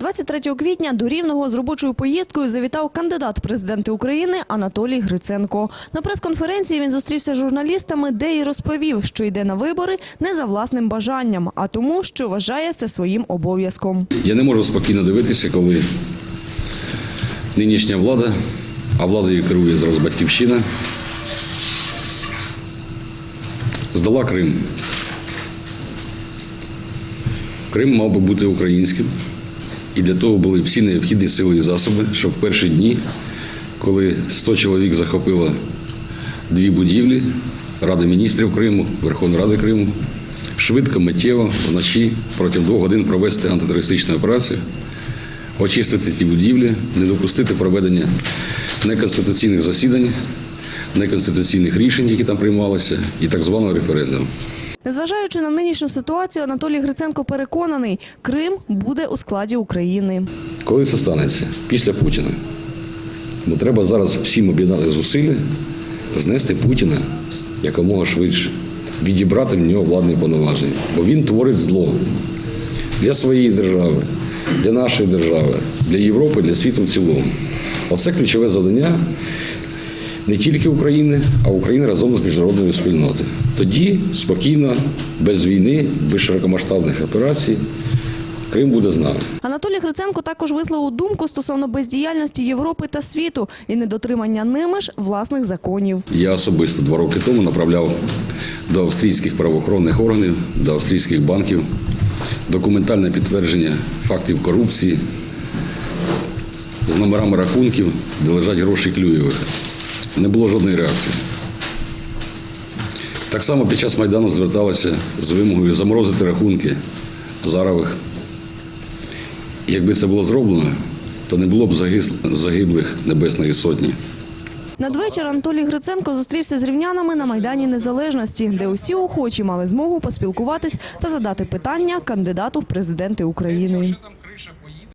23 квітня до Рівного з робочою поїздкою завітав кандидат президенти України Анатолій Гриценко. На прес-конференції він зустрівся з журналістами, де й розповів, що йде на вибори не за власним бажанням, а тому, що вважає це своїм обов'язком. Я не можу спокійно дивитися, коли нинішня влада, а владою керує зараз батьківщина, здала Крим. Крим мав би бути українським. І для того були всі необхідні сили і засоби, щоб в перші дні, коли 100 чоловік захопило дві будівлі Ради міністрів Криму, Верховної Ради Криму, швидко, миттєво, вночі протягом двох годин провести антитерористичну операцію, очистити ті будівлі, не допустити проведення неконституційних засідань, неконституційних рішень, які там приймалися, і так званого референдуму. Незважаючи на нинішню ситуацію, Анатолій Гриценко переконаний, Крим буде у складі України. Коли це станеться? Після Путіна. Бо треба зараз всім об'єднати зусилля, знести Путіна якомога швидше, відібрати в нього владні повноваження. Бо він творить зло для своєї держави, для нашої держави, для Європи, для світу в цілому. Оце ключове завдання не тільки України, а України разом з міжнародною спільнотою. Тоді спокійно, без війни, без широкомасштабних операцій, Крим буде з нами. Анатолій Гриценко також висловив думку стосовно бездіяльності Європи та світу і недотримання ними ж власних законів. Я особисто два роки тому направляв до австрійських правоохоронних органів, до австрійських банків документальне підтвердження фактів корупції з номерами рахунків, де лежать гроші Клюєвих. Не було жодної реакції. Так само під час Майдану зверталися з вимогою заморозити рахунки Азарових. Якби це було зроблено, то не було б загиблих Небесної Сотні. Надвечір Анатолій Гриценко зустрівся з рівнянами на Майдані Незалежності, де усі охочі мали змогу поспілкуватись та задати питання кандидату в президенти України.